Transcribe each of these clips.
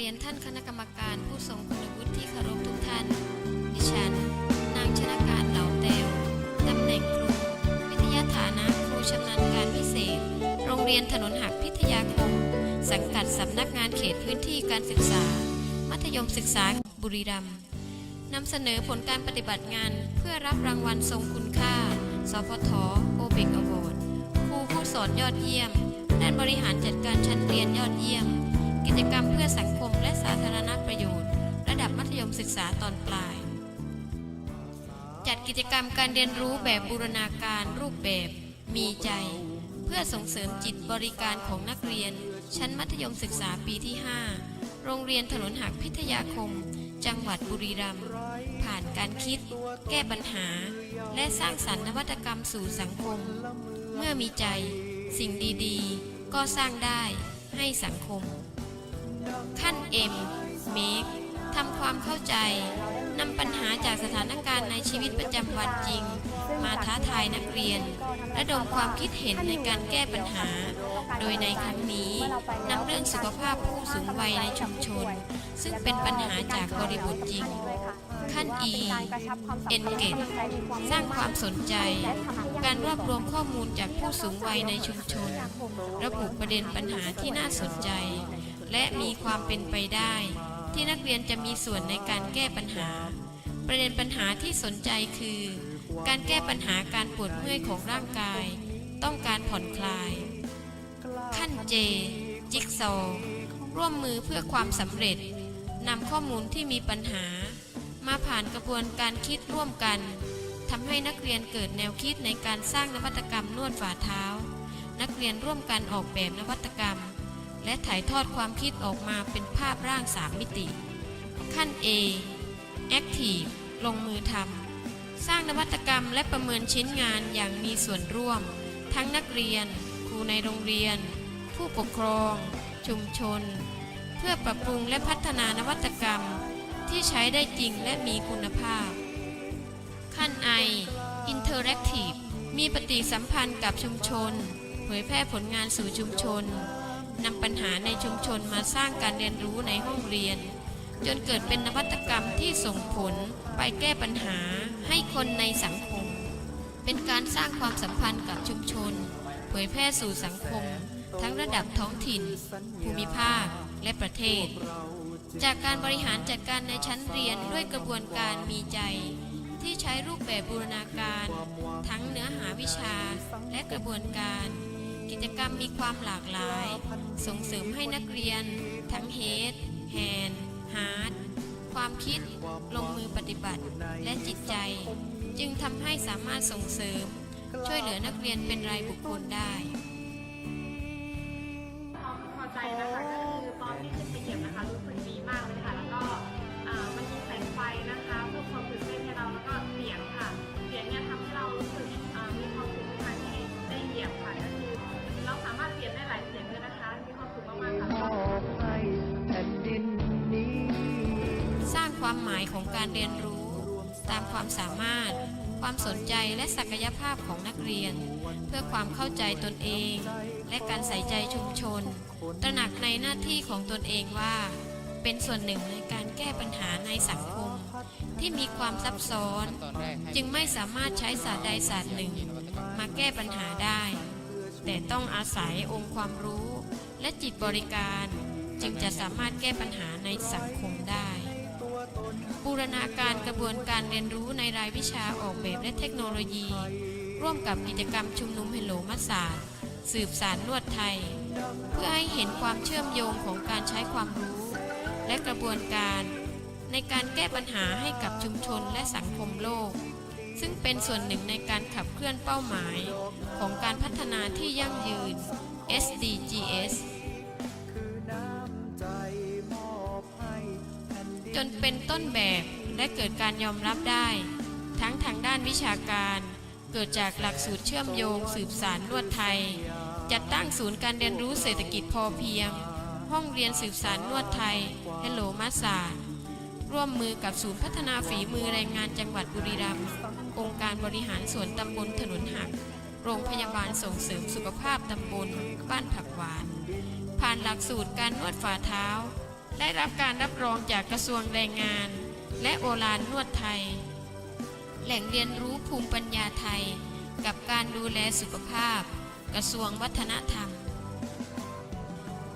รียนท่านคณะกรรมการผู้ทรงคุณวุฒิที่เคารพทุกท่าน ดิฉัน นางชนะการเหล่าเตวตำแหน่งครู วิทยาฐานะครูชำนาญการพิเศษ โรงเรียนถนนหักพิทยาคม สังกัดสำนักงานเขตพื้นที่การศึกษา มัธยมศึกษาบุรีรัมย์นำเสนอผลการปฏิบัติงานเพื่อรับรางวัลทรงคุณค่า สพทโอเบกอวอร์ดครูผู้สอนยอดเยี่ยมด้านบริหารจัดการชั้นเรียนยอดเยี่ยม กิจกรรมเพื่อสังคมและสาธารณประโยชน์ ระดับมัธยมศึกษาตอนปลาย จัดกิจกรรมการเรียนรู้แบบบูรณาการรูปแบบ มีใจ เพื่อส่งเสริมจิตบริการของนักเรียน ชั้นมัธยมศึกษาปีที่ 5 โรงเรียนถนนหักพิทยาคม จังหวัดบุรีรัมย์ผ่านการคิด แก้ปัญหา และสร้างสรรค์นวัตกรรมสู่สังคม เมื่อมีใจ สิ่งดีๆ ก็สร้างได้ให้สังคม ขั้น M Make ทำความเข้าใจนำปัญหาจากสถานการณ์ในชีวิตประจำวันจริง มาท้าทายนักเรียนและดมความคิดเห็นในการแก้ปัญหา โดยในครั้งนี้นำเรื่องสุขภาพผู้สูงวัยในชุมชน ซึ่งเป็นปัญหาจากบริบทจริง ขั้น E Engage สร้างความสนใจ การรวบรวมข้อมูลจากผู้สูงวัยในชุมชน ระบุประเด็นปัญหาที่น่าสนใจ และมีความเป็นไปได้ ที่นักเรียนจะมีส่วนในการแก้ปัญหา ประเด็นปัญหาที่สนใจคือ การแก้ปัญหาการปวดเมื่อยของร่างกาย ต้องการผ่อนคลาย ขั้นเจ จิ๊กซอร่วมมือเพื่อความสำเร็จนำข้อมูลที่มีปัญหา มาผ่านกระบวนการคิดร่วมกันทำให้นักเรียนเกิดแนวคิดในการสร้างนวัตกรรมนวดฝ่าเท้า นักเรียนร่วมกันออกแบบนวัตกรรม และถ่ายทอดความคิดออกมาเป็นภาพร่างสามมิติ ขั้น A Active ลงมือทำสร้างนวัตกรรมและประเมินชิ้นงานอย่างมีส่วนร่วม ทั้งนักเรียน ครูในโรงเรียน ผู้ปกครอง ชุมชน เพื่อปรับปรุงและพัฒนานวัตกรรม ที่ใช้ได้จริงและมีคุณภาพ ขั้น I Interactive มีปฏิสัมพันธ์กับชุมชน เผยแพร่ผลงานสู่ชุมชน นำปัญหาในชุมชนมาสร้างการเรียนรู้ในห้องเรียน จนเกิดเป็นนวัตกรรมที่ส่งผลไปแก้ปัญหาให้คนในสังคม เป็นการสร้างความสัมพันธ์กับชุมชน เผยแพร่สู่สังคม ทั้งระดับท้องถิ่น ภูมิภาคและประเทศ จากการบริหารจัดการในชั้นเรียนด้วยกระบวนการมีใจ ที่ใช้รูปแบบบูรณาการ ทั้งเนื้อหาวิชาและกระบวนการ กิจกรรมมีความหลากหลาย ส่งเสริมให้นักเรียน ทั้งเฮดแฮนฮาร์ดความคิด ลงมือปฏิบัติ และจิตใจ จึงทำให้สามารถส่งเสริม ช่วยเหลือนักเรียนเป็นรายบุคคลได้พอใจนะคะ ความหมายของการเรียนรู้ ตามความสามารถ ความสนใจและศักยภาพของนักเรียน เพื่อความเข้าใจตนเอง และการใส่ใจชุมชน ตระหนักในหน้าที่ของตนเองว่า เป็นส่วนหนึ่งในการแก้ปัญหาในสังคม ที่มีความซับซ้อน จึงไม่สามารถใช้ศาสตร์ใดศาสตร์หนึ่ง มาแก้ปัญหาได้ แต่ต้องอาศัยองค์ความรู้ และจิตบริการ จึงจะสามารถแก้ปัญหาในสังคมได้ บูรณาการกระบวนการเรียนรู้ในรายวิชาออกแบบและเทคโนโลยี ร่วมกับกิจกรรมชุมนุมเฮโลมัสสารสืบสารนวดไทย เพื่อให้เห็นความเชื่อมโยงของการใช้ความรู้ และกระบวนการ ในการแก้ปัญหาให้กับชุมชนและสังคมโลก ซึ่งเป็นส่วนหนึ่งในการขับเคลื่อนเป้าหมาย ของการพัฒนาที่ยั่งยืน SDGs จนเป็นต้นแบบและเกิดการยอมรับได้ ทั้งทางด้านวิชาการ เกิดจากหลักสูตรเชื่อมโยง สืบสารนวดไทย จัดตั้งศูนย์การเรียนรู้เศรษฐกิจพอเพียง ห้องเรียนสืบสารนวดไทยเฮโลมาสาร่วมมือกับศูนย์พัฒนาฝีมือแรงงานจังหวัดบุรีรัมย์องค์การบริหารส่วนตำบลถนนหัก โรงพยาบาลส่งเสริมสุขภาพตำบล บ้านผักหวาน ผ่านหลักสูตรการนวดฝ่าเท้า ได้รับการรับรองจากกระทรวงแรงงาน และโอฬารนวดไทย แหล่งเรียนรู้ภูมิปัญญาไทย กับการดูแลสุขภาพ กระทรวงวัฒนธรรม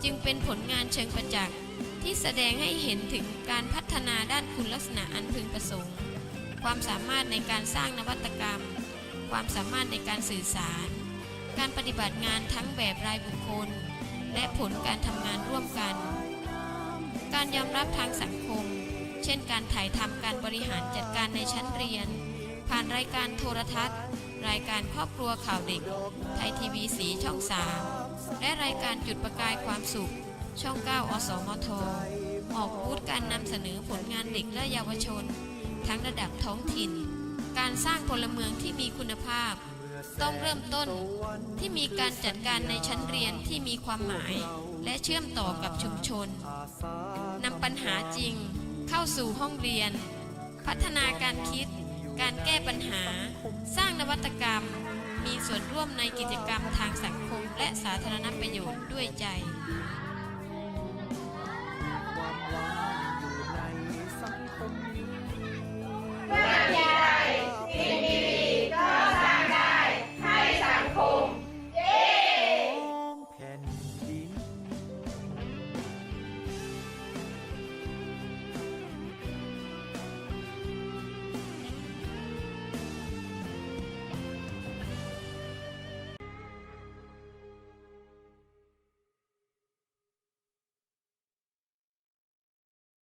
จึงเป็นผลงานเชิงประจักษ์ที่แสดงให้เห็นถึงการพัฒนาด้านคุณลักษณะอันพึงประสงค์ ความสามารถในการสร้างนวัตกรรม ความสามารถในการสื่อสาร การปฏิบัติงานทั้งแบบรายบุคคล และผลการทำงานร่วมกัน การยอมรับทางสังคม เช่นการถ่ายทำการบริหารจัดการในชั้นเรียน ผ่านรายการโทรทัศน์ รายการครอบครัวข่าวเด็ก ไทยทีวีสีช่อง3และรายการจุดประกายความสุข ช่อง 9 อสมท ออกบูธการนำเสนอผลงานเด็กและเยาวชน ทั้งระดับท้องถิ่น การสร้างพลเมืองที่มีคุณภาพ ต้องเริ่มต้นที่มีการจัดการในชั้นเรียนที่มีความหมาย และเชื่อมต่อกับชุมชนนำปัญหาจริงเข้าสู่ห้องเรียน พัฒนาการคิด การแก้ปัญหา สร้างนวัตกรรม มีส่วนร่วมในกิจกรรมทางสังคมและสาธารณประโยชน์ด้วยใจ